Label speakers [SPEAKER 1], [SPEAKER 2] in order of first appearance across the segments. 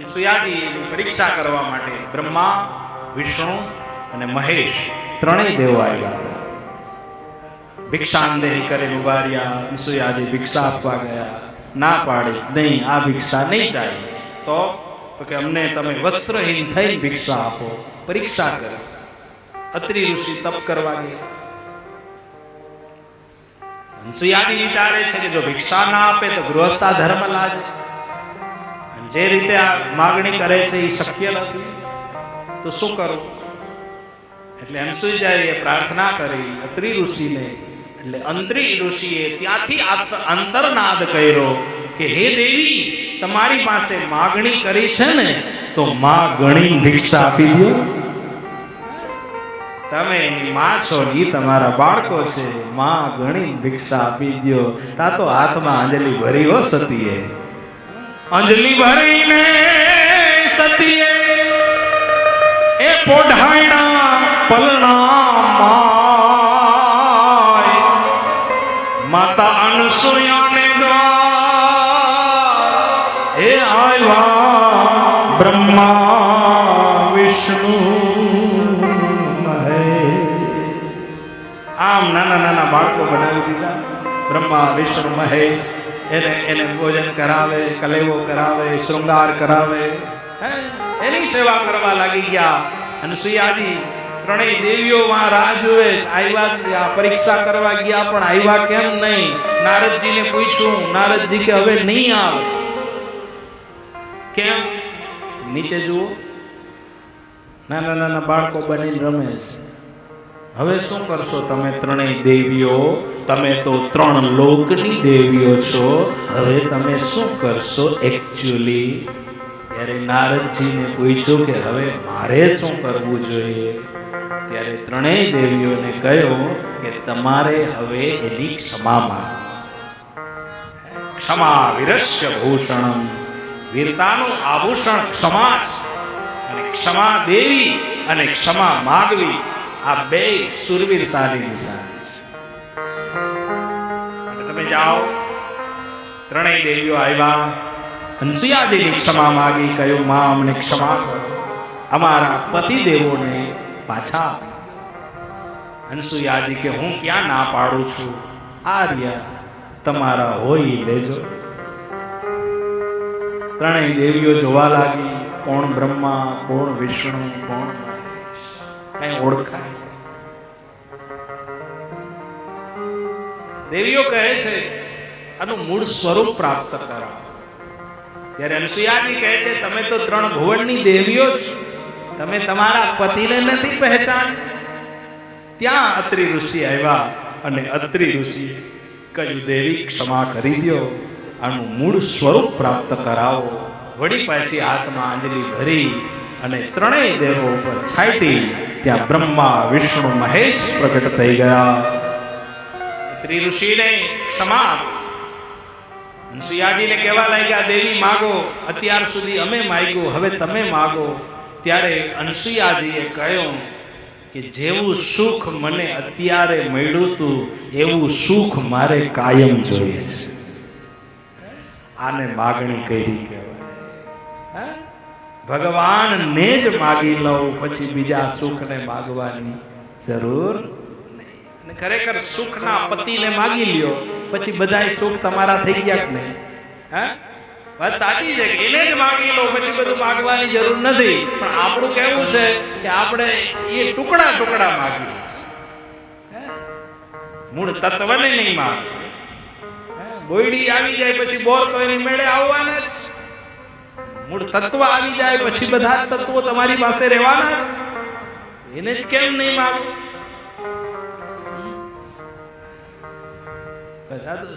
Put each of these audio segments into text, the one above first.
[SPEAKER 1] અનસુયાજીની પરીક્ષા કરવા માટે બ્રહ્મા, વિષ્ણુ અને મહેશ ત્રણેય દેવો આવ્યા. ભિક્ષાંદેહી કરીને ઊભા રહ્યા અનસુયાજી ભિક્ષા આપવા ગયા. ના પાડી, નહીં, આ ભિક્ષા નહીં ચાલે. તો તો કે અમને તમે વસ્ત્રહીન થઈ ભિક્ષા આપો, પરીક્ષા કરો. અત્રિ ઋષિ તપ કરવા ગયા. અનસુયાજી વિચારે છે કે જો ભિક્ષા ના આપે તો ગૃહસ્થા ધર્મ લાજે. જે રીતે આ માગણી કરે છે એ શક્ય નથી. તો શું કરું? એટલે અનસુયાજીએ પ્રાર્થના કરી, અત્રિ ઋષિને, એટલે અંતરી ઋષિએ ત્યાંથી અંતરનાદ કર્યો કે, હે દેવી, તમારી પાસે માગણી કરી છે ને, તો માં ગણી ભિક્ષા આપી દો. તમે એની માં છો એ તમારા બાળકો છે, માં ગણી ભિક્ષા આપી દો. તા તો હાથમાં અંજલિ ભરી હો સતીએ. અંજલિ ભરીને સતીએ એ પોઢાયણા પલણા માય માતા અનસુયાને દ્વાર. એ આવ્યા બ્રહ્મા વિષ્ણુ આમ નાના નાના બાળકો બનાવી દીધા. બ્રહ્મા વિષ્ણુ મહેશ. એને એને ભોજન કરાવે, કલેવો કરાવે, શૃંગાર કરાવે? એની સેવા કરવા લાગી ગયા. અને સુયાજી ત્રણેય દેવીઓ માં રાહ જોવે આવ્યા પરીક્ષા કરવા ગયા, પણ આવ્યા કેમ નહીં? નારદજીને પૂછ્યું નારદજી કે હવે નહીં આવે. કેમ? નીચે જુઓ. નાના નાના બાળકો બનીને રમે છે. હવે શું કરશો તમે ત્રણેય દેવીઓ? તમે તો ત્રણ લોકની દેવીઓ છો. હવે તમે શું કરશો એકચ્યુઅલી ત્યારે નારદજીને પૂછ્યું કે હવે મારે શું કરવું જોઈએ? ત્યારે ત્રણેય દેવીઓને કહ્યું કે તમારે હવે એની ક્ષમા ક્ષમા વિરસ્ય ભૂષણમ. વીરતાનું આભૂષણ ક્ષમા અને ક્ષમા દેવી અને ક્ષમા માગવી. આ બે સુરવીરતાની નિશાની છે તમે જાઓ. ત્રણેય દેવીઓ આવ્યા. હંસિયાજીની ક્ષમા માગી, કહ્યું, માં, અમને ક્ષમા કરો. અમારા પતિદેવોને પાછા આપી. હંસુયાજી કે, હું ક્યાં ના પાડું છું? આર્ય તમારા હોય લેજો ત્રણેય દેવીઓ જોવા લાગી. કોણ બ્રહ્મા, કોણ વિષ્ણુ, કોણ કઈ ઓળખાય. દેવીઓ કહે છે, આનું મૂળ સ્વરૂપ પ્રાપ્ત કરો. ત્યારે અનસુયાજી કહે છે, તમે તો ત્રણ ભુવનની દેવીઓ છો તમે તમારા પતિને નથી પહેચાન. ત્યાં અત્રિ ઋષિ આવ્યા અને અત્રિ ઋષિએ કહ્યું, દેવી, ક્ષમા કરી દો. આનું મૂળ સ્વરૂપ પ્રાપ્ત કરાવો. વળી પાછી હાથમાં આંજલી ભરી અને ત્રણેય દેવો ઉપર છાંટી ત્યાં બ્રહ્મા, વિષ્ણુ, મહેશ પ્રગટ થઈ ગયા. ત્રિ ઋષિને ક્ષમા. હંસુયાજીને કહેવા લાગ્યા, દેવી, માગો, અત્યાર સુધી અમે માગ્યું, હવે તમે માગો. ત્યારે અનસુયાજીએ કહ્યું કે, જેવું સુખ મને અત્યારે મળ્યું તું, એવું સુખ મારે કાયમ જોઈએ છે. આને માગણી કરી કહેવાય. હે? ભગવાનને જ માગી લઉં, પછી બીજા સુખને માગવાની જરૂર નહીં. ખરેખર સુખના પતિને માગી લ્યો, પછી બધાય સુખ તમારા થઈ ગયા કે નહીં? વાત સાચી છે કે એને જ માગી લો પછી બધું માગવાની જરૂર નથી. પણ આપણું કેવું છે કે આપણે એ ટુકડા ટુકડા માગીએ? મૂળ તત્વને નહીં માગ બોયડી આવી જાય, પછી બોર તો એની મેળે આવવાના જ. મૂળ તત્વ આવી જાય, પછી બધા તત્વો તમારી પાસે રહેવાના. એને જ કેમ નહીં માગો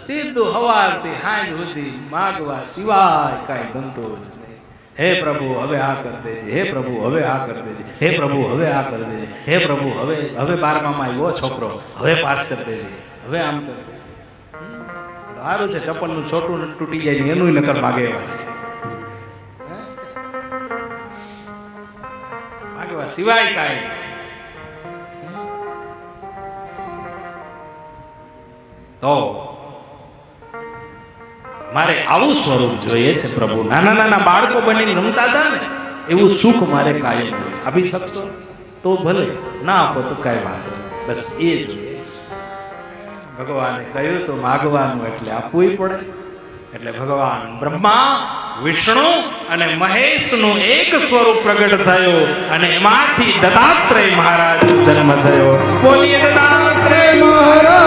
[SPEAKER 1] સીધું હવારથી હાજ સુધી માગવા સિવાય કાંઈ ધંધો જ નહીં. હે પ્રભુ, હવે આ કરી દેજે. હે પ્રભુ, હવે આ કરી દેજે. હે પ્રભુ, હવે આ કરી દેજે. હે પ્રભુ, હવે હવે બારમામાં આવ્યો છોકરો. હવે પાસ કરી દેજે. હવે આમ કરી દેજે. સારું છે, ચપ્પલનું છોટું તૂટી જાય એનું નકર માગે એવા છે. માગવા સિવાય કાંઈ. તો મારે આવું સ્વરૂપ જોઈએ છે પ્રભુ. નાના નાના બાળકો બની રમતા હતા ને, એવું સુખ મારે કાયમ આપી શકશો તો ભલે, ના આપો તો કાંઈ વાંધો બસ એ જોઈએ ભગવાને કહ્યું તો માગવાનું એટલે આપવું પડે. એટલે ભગવાન બ્રહ્મા વિષ્ણુ અને મહેશનું એક સ્વરૂપ પ્રગટ થયું અને એમાંથી દત્તાત્રેય મહારાજ જન્મ થયો. બોલીએ દત્તાત્રેય મહારાજ.